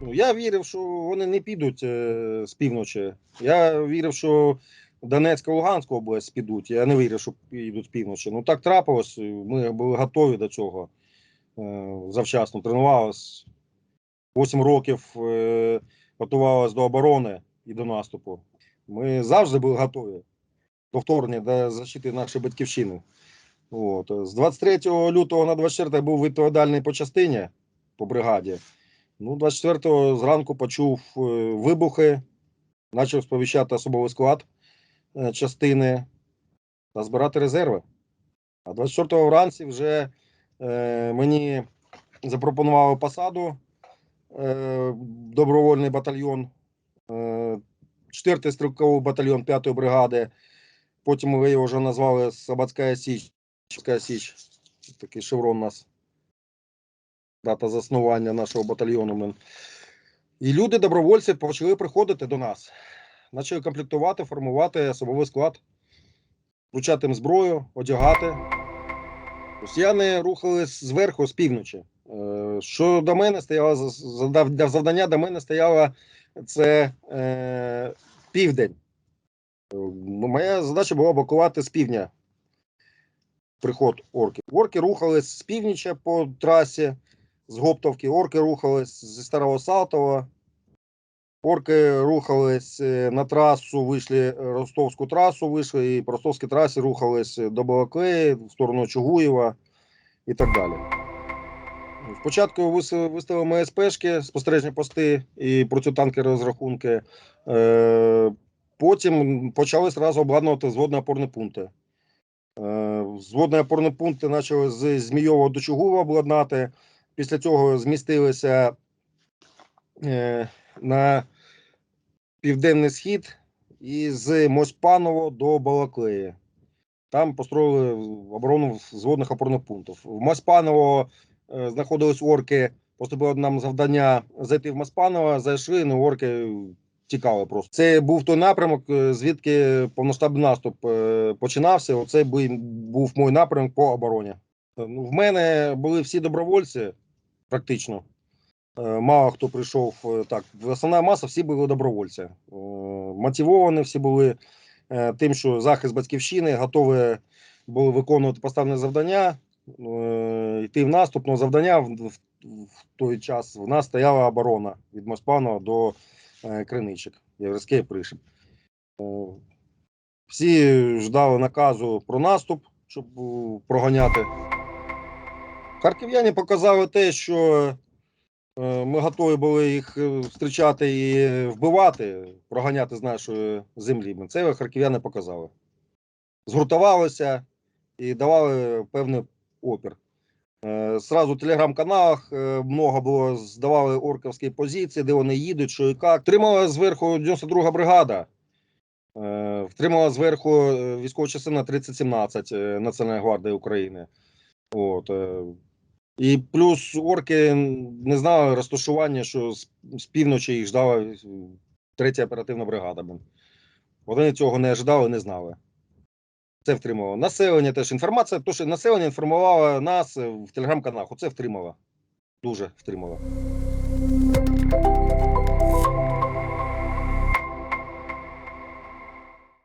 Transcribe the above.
Ну, я вірив, що вони не підуть е, з півночі. Я вірив, що Донецька, Луганська область підуть. Я не вірив, що підуть з півночі. Ну так трапилось. Ми були готові до цього. Е, завчасно тренувалися. 8 років е, готувалися до оборони і до наступу. Ми завжди були готові до вторгнення, до защити нашої батьківщини. От. З 23 лютого на 24 був відповідальний по частині, по бригаді. Ну, 24-го зранку почув е, вибухи, почав сповіщати особовий склад е, частини та збирати резерви. А 24-го вранці вже е, мені запропонували посаду е, добровольний батальйон, е, 4-й стрілковий батальйон 5-ї бригади. Потім ми його вже назвали Слободська Січ. Січ. Такий шеврон у нас. Дата заснування нашого батальйону. І люди, добровольці, почали приходити до нас. Почали комплектувати, формувати особовий склад, вручати їм зброю, одягати. Росіяни рухались зверху, з півночі. Е, Що до мене стояло, для завдання до мене стояло це е, південь. Е, Моя задача була блокувати з півдня приход орків. Орки рухались з північа по трасі, з Гоптовки, орки рухались зі Старого Салтова. Орки рухались е, на трасу, вийшли е, Ростовську трасу, вийшли і по Ростовській трасі рухались до Балаклеї, в сторону Чугуєва і так далі. Спочатку виставили МСПшки, спостережні пости і протитанки розрахунки. Е, Потім почали зразу обладнувати зводні опорні пункти. Е, Зводні опорні пункти почали з Змійова до Чугуєва обладнати. Після цього змістилися е, на південний схід і з Моспаново до Балаклеї. Там построїли оборону зводних опорних пунктів. В Моспаново е, знаходились орки. Поступило нам завдання зайти в Моспаново, зайшли, ну орки тікали просто. Це був той напрямок, е, звідки повноштабний наступ е, починався. Оце був мій напрямок по обороні. Ну, в мене були всі добровольці, практично. Е, Мало хто прийшов е, так. Основна маса всі були добровольці. Е, Мотивовані всі були тим, що захист батьківщини готові були виконувати поставлені завдання, йти в наступ. але завдання в, той час в нас стояла оборона від Моспанова до Криничок, Єврейський пришиб. Всі ждали наказу про наступ, щоб проганяти. Харків'яни показали те, що е, ми готові були їх е, зустрічати і вбивати, проганяти з нашої землі. Це харків'яни показали. Згуртувалися і давали певний опір. Е, Сразу в телеграм-каналах много було, здавали орковські позиції, де вони їдуть, що і як. Тримала зверху 92-га бригада. Втримала зверху військова частина 3017 е, Національної гвардії України. От. е, І плюс орки не знали розташування, що з, півночі їх ждала е, третя оперативна бригада. Вони цього не ожидали, не знали. Це втримало. Населення теж інформація, то що населення інформувало нас е, в телеграм-каналах. Оце втримало. Дуже втримало.